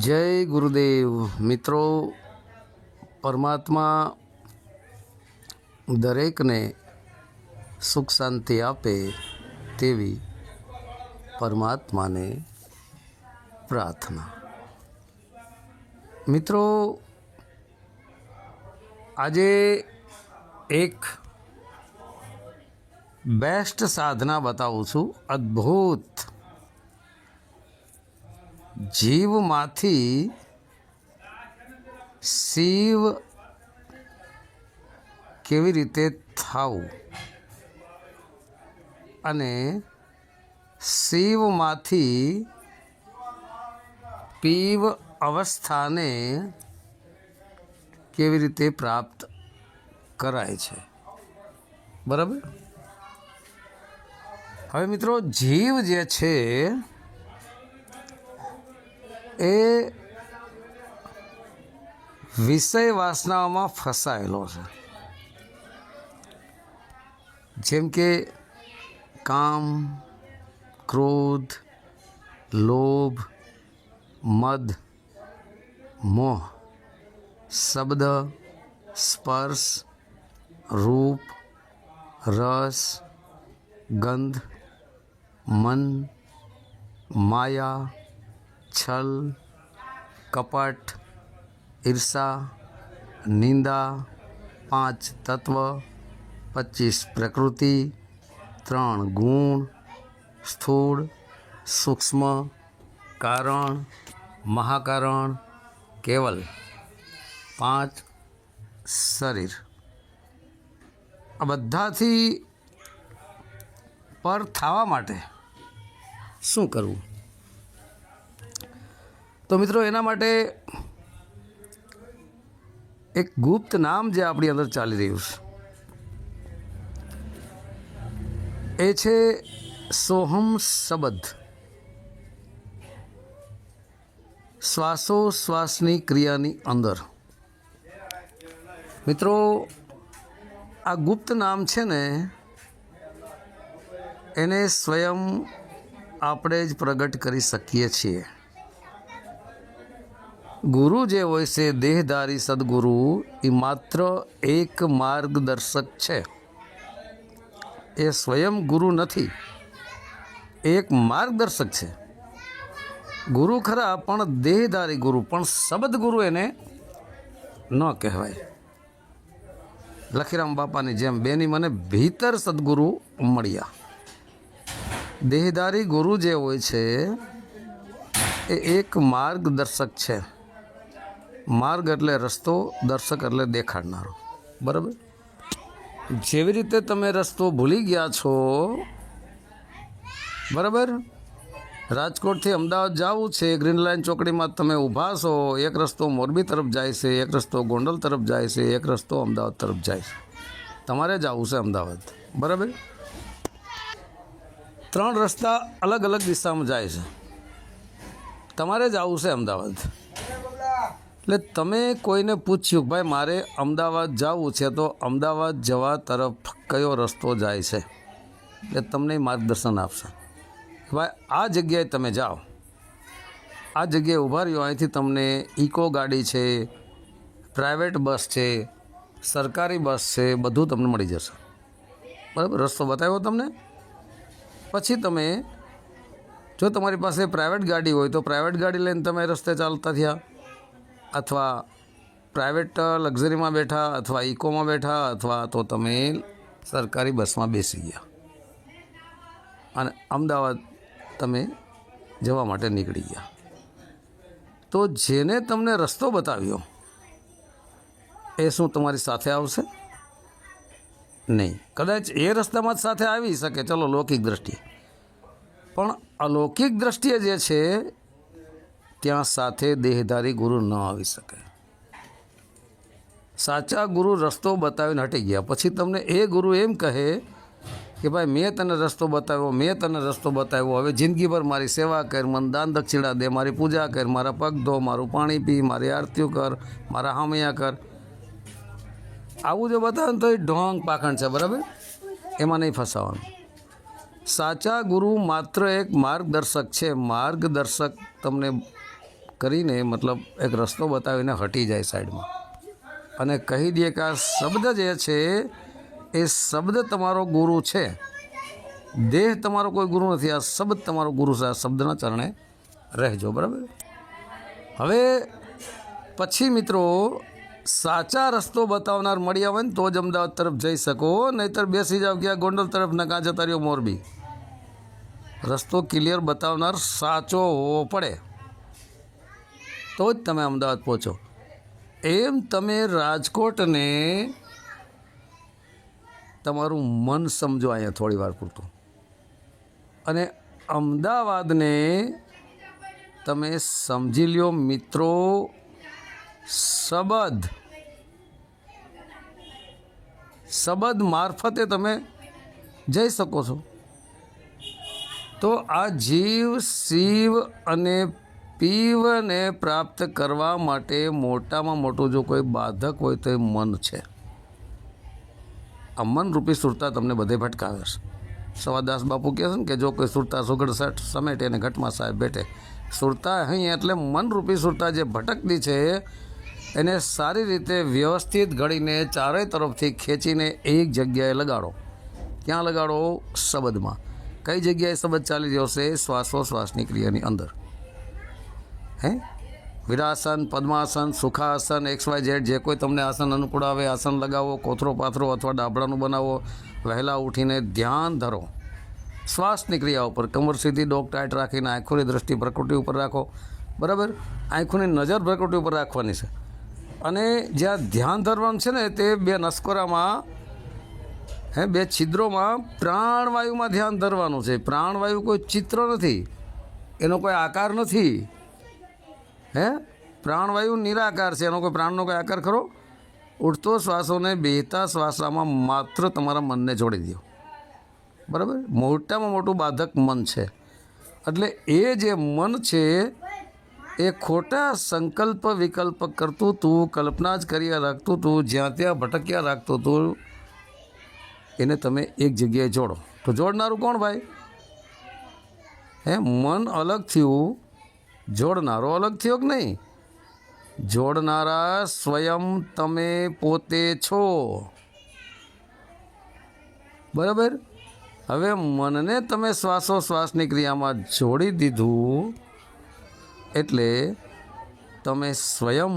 જય ગુરુદેવ. મિત્રો, પરમાત્મા દરેકને સુખ શાંતિ આપે તેવી પરમાત્માને પ્રાર્થના. મિત્રો, આજે એક બેસ્ટ સાધના બતાવું છું. અદ્ભુત જીવમાંથી શિવ કેવી રીતે થવું? અને શિવમાંથી પીવ અવસ્થાને કેવી રીતે પ્રાપ્ત કરાય છે? બરાબર? હવે મિત્રો, જીવ જે છે એ વિષય વાસનાઓમાં ફસાયેલો છે. જેમ કે કામ, ક્રોધ, લોભ, મદ, મોહ, શબ્દ, સ્પર્શ, રૂપ, રસ, ગંધ, મન, માયા છલ, કપટ, ઈર્ષા, નિંદા, પાંચ તત્વ, પચીસ પ્રકૃતિ, ત્રણ ગુણ, સ્થૂળ, સૂક્ષ્મ, કારણ, મહાકારણ, કેવલ. પાંચ શરીર. આ બધાથી પર થવા માટે શું કરવું? તો મિત્રો, એના માટે એક ગુપ્ત નામ જે આપણી અંદર ચાલી રહ્યું છે. એ છે સોહમ શબ્દ શ્વાસોશ્વાસની ક્રિયાની અંદર. મિત્રો, આ ગુપ્ત નામ છે ને, એને સ્વયં આપણે જ પ્રગટ કરી શકીએ છીએ. ગુરુ જે હોય છે, દેહધારી સદગુરુ, એ માત્ર એક માર્ગદર્શક છે. એ સ્વયં ગુરુ નથી એક માર્ગદર્શક છે. ગુરુ ખરા, પણ દેહધારી ગુરુ, પણ શબ્દ ગુરુ એને ન કહેવાય. લખીરામ બાપાની જેમ બેની મને ભીતર સદગુરુ મળ્યા. દેહધારી ગુરુ જે હોય છે, એ એક માર્ગદર્શક છે. માર્ગ એટલે રસ્તો, દર્શક એટલે દેખાડનારો. બરાબર? જેવી રીતે તમે રસ્તો ભૂલી ગયા છો, બરાબર? રાજકોટથી અમદાવાદ જવું છે, ગ્રીન લાઇન ચોકડીમાં તમે ઊભા છો, એક રસ્તો મોરબી તરફ જાય છે, એક રસ્તો ગોંડલ તરફ જાય છે, એક રસ્તો અમદાવાદ તરફ જાય છે. તમારે જવું છે અમદાવાદ, બરાબર? ત્રણ રસ્તા અલગ અલગ દિશામાં જાય છે. તમારે જવું છે અમદાવાદ. એટલે તમે કોઈને પૂછ્યું ભાઈ, મારે અમદાવાદ જવું છે, તો અમદાવાદ જવા તરફ કયો રસ્તો જાય છે? એટલે તમને માર્ગદર્શન આપશે. ભાઈ, આ જગ્યાએ તમે જાઓ. આ જગ્યાએ ઊભા રહ્યો, અહીંથી તમને ઇકો ગાડી છે, પ્રાઇવેટ બસ છે, સરકારી બસ છે, બધું તમને મળી જશે. બરાબર? રસ્તો બતાવ્યો તમને? પછી તમે, જો તમારી પાસે પ્રાઇવેટ ગાડી હોય, તો પ્રાઇવેટ ગાડી લઈને તમે રસ્તે ચાલતા થયા. અથવા પ્રાઇવેટ લક્ઝરીમાં બેઠા અથવા ઇકોમાં બેઠા અથવા તો તમે સરકારી બસમાં બેસી ગયા. અને અમદાવાદ તમે જવા માટે નીકળી ગયા. તો જેને તમને રસ્તો બતાવ્યો, એ શું તમારી સાથે આવશે? નહીં. કદાચ એ રસ્તામાં જ સાથે આવી શકે, ચલો, લૌકિક દ્રષ્ટિએ. પણ અલૌકિક દ્રષ્ટિએ જે છે ત્યાં સાથે દેહધારી ગુરુ ન આવી શકે. સાચા ગુરુ રસ્તો બતાવીને હટી ગયા. પછી તમને એ ગુરુ એમ કહે કે ભાઈ, મેં તને રસ્તો બતાવ્યો, મેં તને રસ્તો બતાવ્યો. હવે જિંદગીભર મારી સેવા કર, મને દાન દક્ષિણા દે, મારી પૂજા કર, મારા પગ ધો, મારું પાણી પી, મારી આરતીઓ કર, મારા હામૈયા કર. આવું જો બતાવે ને તો એ ઢોંગ પાખંડ છે, બરાબર? એમાં નહીં ફસાવાનું. સાચા ગુરુ માત્ર એક માર્ગદર્શક છે. માર્ગદર્શક તમને કરીને મતલબ એક રસ્તો બતાવીને હટી જાય સાઈડમાં. અને કહી દે કે આ શબ્દ જે છે, એ શબ્દ તમારો ગુરુ છે. દેહ તમારો કોઈ ગુરુ નથી, આ શબ્દ તમારો ગુરુ છે, આ શબ્દના ચરણે રહેજો, બરાબર? હવે પછી મિત્રો, સાચા રસ્તો બતાવનાર મળી આવે ને તો જ અમદાવાદ તરફ જઈ શકો, નહીતર બેસી જાવ ક્યાં ગોંડલ તરફ નકા જતા રહ્યો મોરબી. રસ્તો ક્લિયર બતાવનાર સાચો હોવો પડે. તો જ તમે અમદાવાદ પહોંચો. એમ તમે રાજકોટને તમારું મન સમજો અહીંયા થોડી વાર પૂરતું. અને અમદાવાદને તમે સમજી લ્યો મિત્રો શબદ શબદ મારફતે તમે જઈ શકો છો. તો આ જીવ, શિવ અને પીવને પ્રાપ્ત કરવા માટે મોટામાં મોટું જો કોઈ બાધક હોય તો એ મન છે. આ મનરૂપી સુરતા તમને બધે ભટકાવે છે. સવાદાસ બાપુ કહે છે ને કે જો કોઈ સુરતા સુગડ સઠ સમેટે અને ઘટમાં સાહેબ બેઠે, સુરતા અહીં એટલે મનરૂપી સુરતા જે ભટકતી છે, એને સારી રીતે વ્યવસ્થિત ઘડીને ચારેય તરફથી ખેંચીને એક જગ્યાએ લગાડો. ક્યાં લગાડો? શબદમાં. કઈ જગ્યાએ શબદ ચાલી રહ્યો છે શ્વાસોશ્વાસની ક્રિયાની અંદર. હે? વિરાસન, પદ્માસન, સુખાસન, એક્સ વાય ઝેડ, જે કોઈ તમને આસન અનુકૂળ આવે, આસન લગાવો, કોથરો પાથરો અથવા ડાબડાનું બનાવો, વહેલા ઉઠીને ધ્યાન ધરો. શ્વાસની ક્રિયા ઉપર કમર સીધી ડોક ટાઈટ રાખીને આંખોની દ્રષ્ટિ પ્રકૃતિ ઉપર રાખો. બરાબર? આંખોની નજર પ્રકૃતિ ઉપર રાખવાની છે. અને જ્યાં ધ્યાન ધરવાનું છે ને, તે બે નસકોરામાં, હે, બે છિદ્રોમાં પ્રાણવાયુમાં ધ્યાન ધરવાનું છે. પ્રાણવાયુ કોઈ ચિત્ર નથી. એનો કોઈ આકાર નથી. હે? પ્રાણવાયુ નિરાકાર છે. એનો કોઈ પ્રાણનો કોઈ આકાર ખરો? ઉઠતો શ્વાસોને બેહતા શ્વાસામાં માત્ર તમારા મનને જોડી દો. બરાબર? મોટામાં મોટું બાધક મન છે. એટલે એ જે મન છે, એ ખોટા સંકલ્પ વિકલ્પ કરતું તું, કલ્પના જ કર્યા રાખતું તું, જ્યાં ત્યાં ભટક્યા રાખતું તું, એને તમે એક જગ્યાએ જોડો. તો જોડનારું કોણ ભાઈ? હે? મન અલગ થયું જોડનારો અલગ થયો કે નહીં? જોડનારા સ્વયં તમે પોતે છો. બરાબર? હવે મનને તમે શ્વાસોશ્વાસની ક્રિયામાં જોડી દીધું એટલે તમે સ્વયં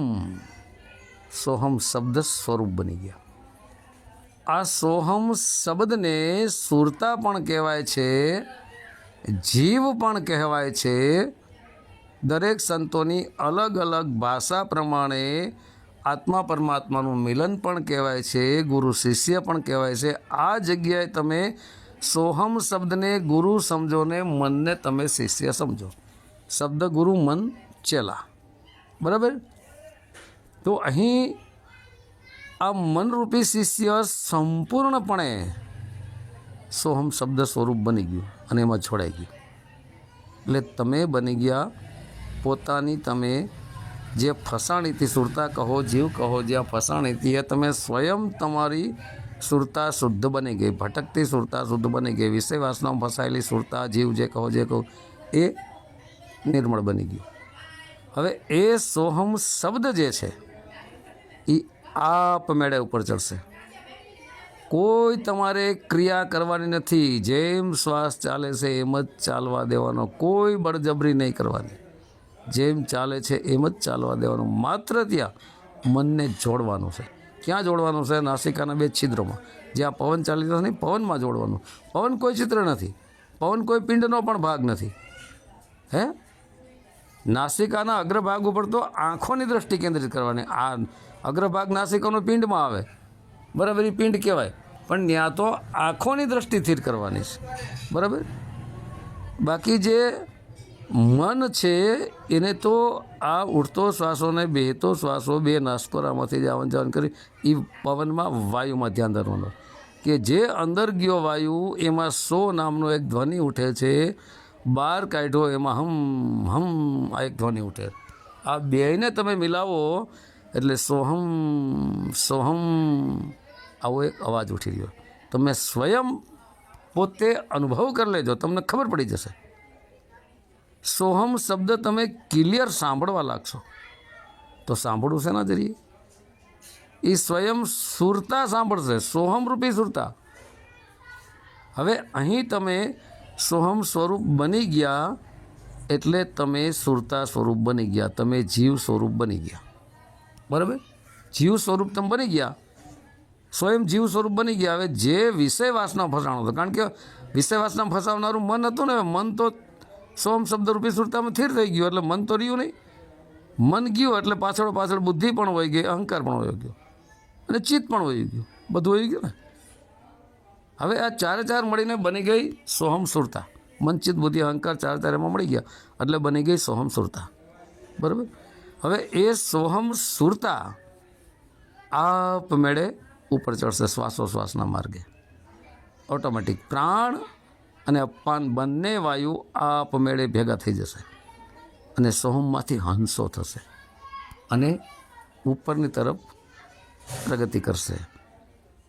સોહમ શબ્દ સ્વરૂપ બની ગયા. આ સોહમ શબ્દને સુરતા પણ કહેવાય છે, જીવ પણ કહેવાય છે દરેક સંતોની અલગ અલગ ભાષા પ્રમાણે આત્મા પરમાત્માનું મિલન પણ કહેવાય છે, ગુરુ શિષ્ય પણ કહેવાય છે. આ જગ્યાએ તમે સોહમ શબ્દને ગુરુ સમજો ને મનને તમે શિષ્ય સમજો. શબ્દ ગુરુ મન ચેલા. બરાબર? તો અહીં આ મનરૂપી શિષ્ય સંપૂર્ણપણે સોહમ શબ્દ સ્વરૂપ બની ગયું અને એમાં છોડાઈ ગયું. એટલે તમે બની ગયા પોતાની તમે જે ફસાણીથી સુરતા કહો, જીવ કહો, જ્યાં ફસાણીથી એ તમે સ્વયં તમારી સુરતા શુદ્ધ બની ગઈ, ભટકતી સુરતા શુદ્ધ બની ગઈ વિષય ફસાયેલી સુરતા, જીવ જે કહો જે કહો, એ નિર્મળ બની ગયું. હવે એ સોહમ શબ્દ જે છે, એ આપમેળે ઉપર ચડશે. કોઈ તમારે ક્રિયા કરવાની નથી, જેમ શ્વાસ ચાલે છે એમ જ ચાલવા દેવાનો, કોઈ બળજબરી નહીં કરવાની. જેમ ચાલે છે એમ જ ચાલવા દેવાનું. માત્ર ત્યાં મનને જોડવાનું છે. ક્યાં જોડવાનું છે? નાસિકાના બે છિદ્રોમાં. જ્યાં પવન ચાલી નહીં, પવનમાં જોડવાનું. પવન કોઈ ચિત્ર નથી. પવન કોઈ પિંડનો પણ ભાગ નથી. હે? નાસિકાના અગ્રભાગ ઉપર તો આંખોની દ્રષ્ટિ કેન્દ્રિત કરવાની. આ અગ્રભાગ નાસિકાનો પિંડમાં આવે. બરાબર, એ પિંડ કહેવાય. પણ ત્યાં તો આંખોની દ્રષ્ટિ સ્થિર કરવાની છે. બરાબર? બાકી જે મન છે એને તો આ ઉઠતો શ્વાસોને બેહતો શ્વાસો બે નાસ્કોરામાંથી જ આવન જાવન કરી એ પવનમાં વાયુમાં ધ્યાન ધરવાનું. કે જે અંદર ગયો વાયુ, એમાં સો નામનો એક ધ્વનિ ઉઠે છે બહાર કાઢ્યો એમાં હમ હમ, આ એક ધ્વનિ ઉઠે. આ બેયને તમે મિલાવો એટલે સોહમ સોહમ આવો એક અવાજ ઉઠી ગયો તમે સ્વયં પોતે અનુભવ કરી લેજો, તમને ખબર પડી જશે. સોહમ શબ્દ તમે ક્લિયર સાંભળવા લાગશો. તો સાંભળવું શેના જરીએ એ સ્વયં સુરતા સાંભળશે, સોહમ રૂપી સુરતા. હવે અહીં તમે સોહમ સ્વરૂપ બની ગયા એટલે તમે સુરતા સ્વરૂપ બની ગયા, તમે જીવ સ્વરૂપ બની ગયા. બરાબર? જીવ સ્વરૂપ તમે બની ગયા. સ્વયં જીવ સ્વરૂપ બની ગયા. હવે જે વિષયવાસના ફસાણો હતો, કારણ કે વિષય વાસના ફસાવનારું મન હતું ને મન તો સોમ શબ્દરૂપી સુરતામાં સ્થિર થઈ ગયું એટલે મન તો રહ્યું નહીં. મન ગયું એટલે પાછળ પાછળ બુદ્ધિ પણ વહી ગઈ, અહંકાર પણ વહી ગયો. અને ચિત્ત પણ વહી ગયું. બધું વહી ગયું ને? હવે આ ચારે ચાર મળીને બની ગઈ સોહમ સુરતા. મનચિત બુદ્ધિ, અહંકાર ચાર ચાર એમાં મળી ગયા એટલે બની ગઈ સોહમ સુરતા. બરાબર? હવે એ સોહમ સુરતા આપમેળે ઉપર ચડશે શ્વાસોશ્વાસના માર્ગે. ઓટોમેટિક પ્રાણ અને અપમાન બંને વાયુ આપમેળે ભેગા થઈ જશે અને સોહમમાંથી હંસો થશે અને ઉપરની તરફ પ્રગતિ કરશે.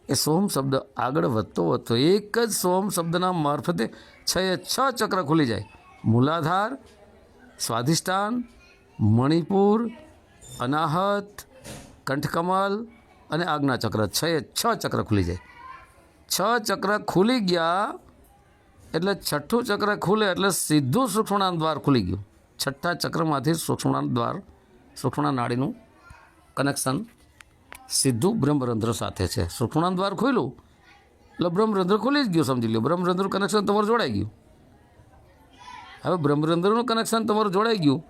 એ સોમ શબ્દ આગળ વધતો વધતો એક જ સોમ શબ્દના મારફતે છ છ ચક્ર ખુલી જાય. મૂલાધાર, સ્વાધિષ્ઠાન, મણિપુર, અનાહત, કંઠકમલ અને આજ્ઞા ચક્ર છ છ ચક્ર ખુલી જાય. છ ચક્ર ખુલી ગયા એટલે છઠ્ઠું ચક્ર ખુલે એટલે સીધું સૂક્ષ્મણા દ્વાર ખુલી ગયું. છઠ્ઠા ચક્રમાંથી સૂક્ષ્મણા દ્વાર, સૂક્ષ્મણા નાડીનું કનેક્શન સીધું બ્રહ્મરંધ્ર સાથે છે. સૂક્ષ્મણા દ્વાર ખુલ્યું, એટલે બ્રહ્મરંધ્ર ખુલી જ ગયું, સમજી લો બ્રહ્મરંધ્ર કનેક્શન તમારું જોડાઈ ગયું. હવે બ્રહ્મરંધ્રનું કનેક્શન તમારું જોડાઈ ગયું.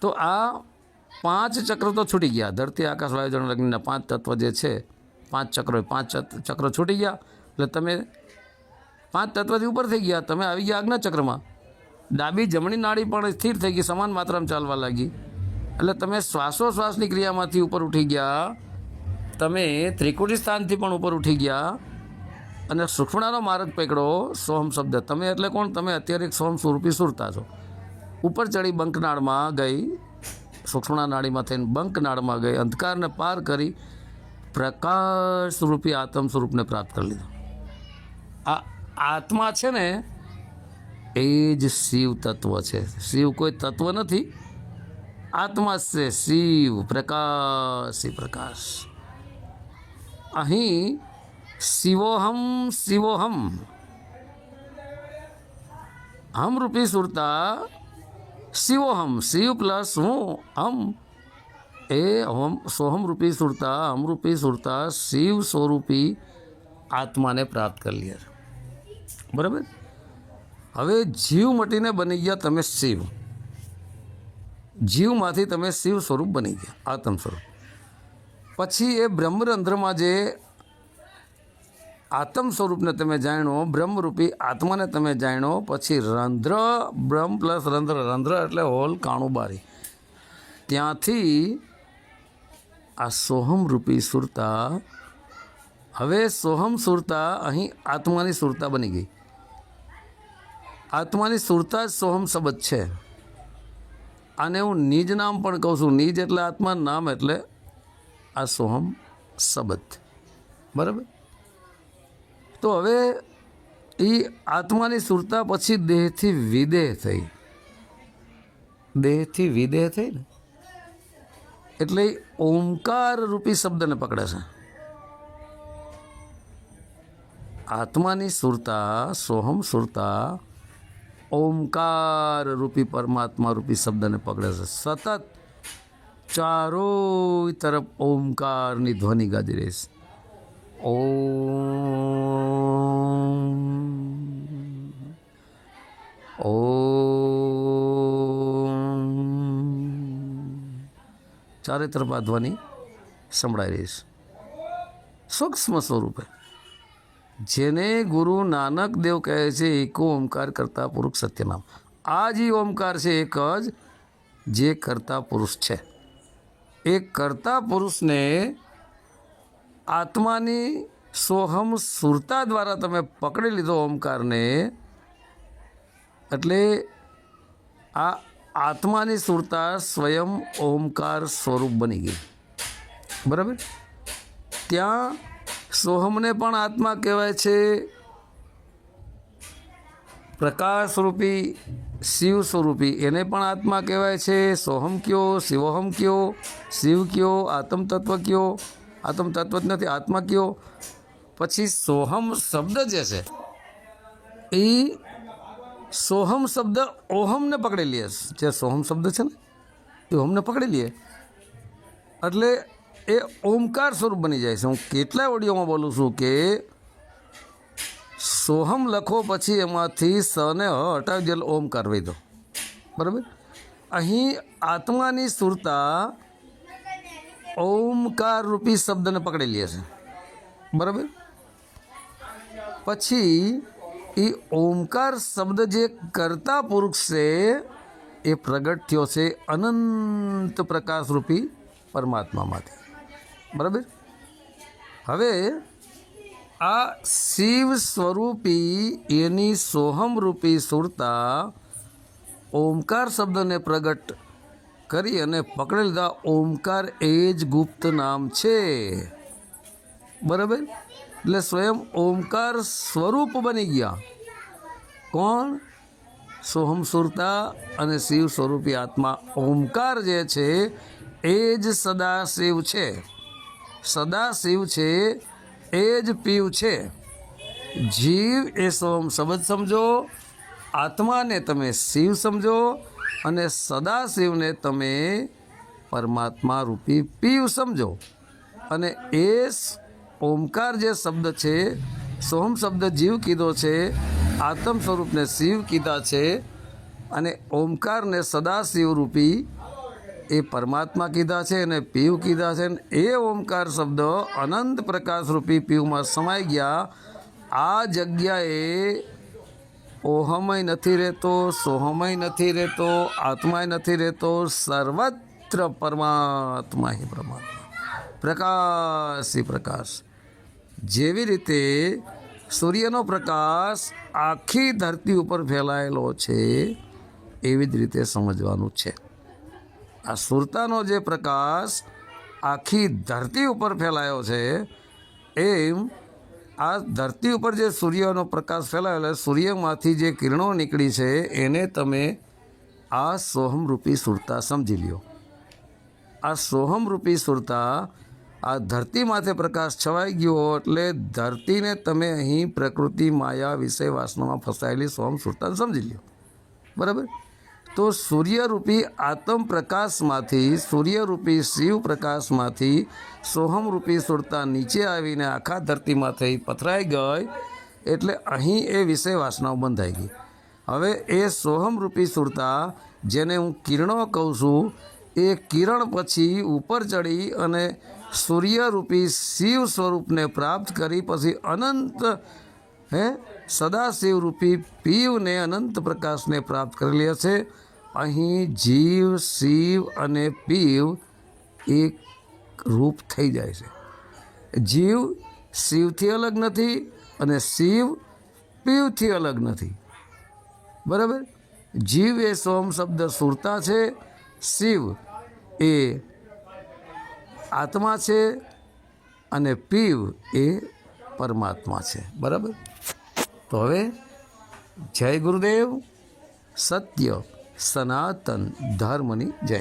તો આ પાંચ ચક્ર તો છૂટી ગયા. ધરતી, આકાશ, વાયુ, જળ અગ્નિના પાંચ તત્વ જે છે, પાંચ ચક્રો, પાંચ ચક્ર છૂટી ગયા. એટલે તમે પાંચ તત્વથી ઉપર થઈ ગયા. તમે આવી ગયા આજ્ઞા ચક્રમાં ડાબી જમણી નાડી પણ સ્થિર થઈ ગઈ, સમાન માત્રામાં ચાલવા લાગી. એટલે તમે શ્વાસોશ્વાસની ક્રિયામાંથી ઉપર ઉઠી ગયા. તમે ત્રિકુટી સ્થાનથી પણ ઉપર ઉઠી ગયા. અને સુખમણાનો માર્ગ પકડો, સોહમ શબ્દ. તમે એટલે કોણ? તમે અત્યારે એક સોહમ સ્વરૂપી સુરતા છો. ઉપર ચડી બંકનાળમાં ગઈ સૂક્ષ્મણા નાડીમાં થઈને બંકનાળમાં ગઈ, અંધકારને પાર કરી પ્રકાશ સ્વરૂપી આત્મ સ્વરૂપને પ્રાપ્ત કરી લીધું. આ આત્મા છે ને, એ જ શિવ તત્વ છે. શિવ કોઈ તત્વ નથી. આત્મા છે શિવ, પ્રકાશ પ્રકાશ. અહીં શિવોહમ શિવોહમ. હમ રૂપી સુરતા, શિવોહમ, શિવ પ્લસ હું, હમ. એ હમ, સોહમ રૂપી સુરતા, હમ રૂપી સુરતા, શિવ સ્વરૂપી આત્માને પ્રાપ્ત કરી લે. બરાબર? હવે જીવ મટીને બની ગયા તમે શિવ. જીવમાંથી તમે શિવ સ્વરૂપ બની ગયા, આત્મ સ્વરૂપ. પછી એ બ્રહ્મરંધ્રમાં જે આત્મ સ્વરૂપને તમે જાણો, બ્રહ્મરૂપી આત્માને તમે જાણો, પછી રંધ્ર બ્રહ્મ પ્લસ રંધ્ર રંધ્ર એટલે હોલ કાણુબારી ત્યાંથી આ સોહમ રૂપી સુરતા, હવે સોહમ સુરતા અહીં આત્માની સુરતા બની ગઈ. આત્માની સુરતા જ સોહમ શબ્દ છે. આને હું નિજ નામ પણ કહું છું. નિજ એટલે આત્મા નામ એટલે આ સોહમ શબ્દ. બરાબર? તો હવે એ આત્માની સુરતા પછી દેહથી વિદેહ થઈ. દેહથી વિદેહ થઈ ને? એટલે ઓમકાર રૂપી શબ્દને પકડે છે. આત્માની સુરતા, સોહમ સુરતા ઓમકાર રૂપી પરમાત્મા રૂપી શબ્દને પકડે છે. સતત ચારો તરફ ઓમકારની ધ્વનિ ગાજી રહી છે. ઓ ચારે તરફ આ ધ્વનિ સંભળાઈ રહી છે. સૂક્ષ્મ સ્વરૂપે. જેને ગુરુ નાનક દેવ કહે છે, એકો ઓમકાર કરતા પુરુષ સત્યનામ. આ જે ઓમકાર છે, એક જ જે કરતા પુરુષ છે. એ કરતા પુરુષને આત્માની સોહમ સુરતા દ્વારા તમે પકડી લીધો ઓમકારને, એટલે આ આત્માની સુરતા સ્વયં ઓમકાર સ્વરૂપ બની ગઈ. બરાબર? ત્યાં સોહમને પણ આત્મા કહેવાય છે. પ્રકાશરૂપી શિવ સ્વરૂપી એને પણ આત્મા કહેવાય છે. સોહમ કયો, શિવોહમ કયો, શિવ કયો આત્મ તત્વ કયો? આત્મ તત્વ જ નથી, આત્મા કયો? પછી સોહમ શબ્દ જે છે, એ સોહમ શબ્દ ઓહમને પકડી લઈએ જે સોહમ શબ્દ છે ને, એ ઓહમને પકડી લઈએ એટલે એ ઓમકાર સ્વરૂપ બની જાય છે. હું કેટલાય ઓડિયોમાં બોલું છું કે સોહમ લખો પછી એમાંથી સ ને હ હટાવી દેલ, ઓમકાર વહી દો. બરાબર? અહીં આત્માની સુરતા ઓમકાર રૂપી શબ્દને પકડી લે છે. બરાબર? પછી એ ઓમકાર શબ્દ જે કરતા પુરુષ છે, એ પ્રગટ થયો છે અનંત પ્રકાશ રૂપી પરમાત્મામાંથી બરાબર? હવે આ શિવ સ્વરૂપી એની સોહમ રૂપી સુરતા ઓમકાર શબ્દને પ્રગટ કરી અને પકડી લીધા. ઓમકાર એ જ ગુપ્ત નામ છે. બરાબર? એટલે સ્વયં ઓમકાર સ્વરૂપ બની ગયા. કોણ? સોહમ સુરતા અને શિવ સ્વરૂપી આત્મા. ઓમકાર જે છે, એ જ સદા શિવ છે. સદા શિવ છે, એ જ પીવ છે. જીવ એ સોમ શબ્દ સમજો, આત્માને તમે શિવ સમજો અને સદા શિવને તમે પરમાત્મા રૂપી પીવ સમજો. અને એ ઓમકાર જે શબ્દ છે સોહમ શબ્દ જીવ કીધો છે, આત્મ સ્વરૂપને શિવ કીધા છે, અને ઓમકારને સદાશિવ રૂપી એ પરમાત્મા કીધા છે અને પીવ કીધા છે એ ઓમકાર શબ્દ અનંત પ્રકાશ રૂપી પીવમાં સમાઈ ગયા. આ જગ્યાએ ઓહમય નથી રહેતો, સોહમય નથી રહેતો, આત્માય નથી રહેતો, સર્વત્ર પરમાત્મા હિ પરમાત્મા. પ્રકાશ પ્રકાશ. જેવી રીતે સૂર્યનો પ્રકાશ આખી ધરતી ઉપર ફેલાયેલો છે, એવી જ રીતે સમજવાનું છે. આ સુરતાનો જે પ્રકાશ આખી ધરતી ઉપર ફેલાયો છે, એમ આ ધરતી ઉપર જે સૂર્યનો પ્રકાશ ફેલાયેલો, સૂર્યમાંથી જે કિરણો નીકળી છે, એને તમે આ સોહમરૂપી સુરતા સમજી લ્યો. આ સોહમરૂપી સુરતા આ ધરતી માથે પ્રકાશ છવાઈ ગયો એટલે ધરતીને તમે અહીં પ્રકૃતિ માયા વિષય વાસનામાં ફસાયેલી સોહમ સુરતાને સમજી લ્યો. બરાબર? તો સૂર્યરૂપી આત્મ પ્રકાશમાંથી સૂર્યરૂપી શિવ પ્રકાશમાંથી સોહમરૂપી સુરતા નીચે આવીને આખા ધરતીમાંથી પથરાઈ ગઈ, એટલે અહીં એ વિષય વાસનાઓ બંધાઈ ગઈ. હવે એ સોહમરૂપી સુરતા, જેને હું કિરણો કહું છું, એ કિરણ પછી ઉપર ચડી અને સૂર્યરૂપી શિવ સ્વરૂપને પ્રાપ્ત કરી, પછી અનંત, હે સદાશિવ રૂપી પીવને અનંત પ્રકાશને પ્રાપ્ત કરી લે છે અહીં જીવ, શિવ અને પીવ એક રૂપ થઈ જાય છે. જીવ શિવથી અલગ નથી અને શિવ પીવથી અલગ નથી. બરાબર? જીવ એ સોમ શબ્દ સુરતા છે, શિવ એ આત્મા છે અને પીવ એ પરમાત્મા છે. બરાબર? તો હવે જય ગુરુદેવ સત્ય સનાતન ધર્મની જય.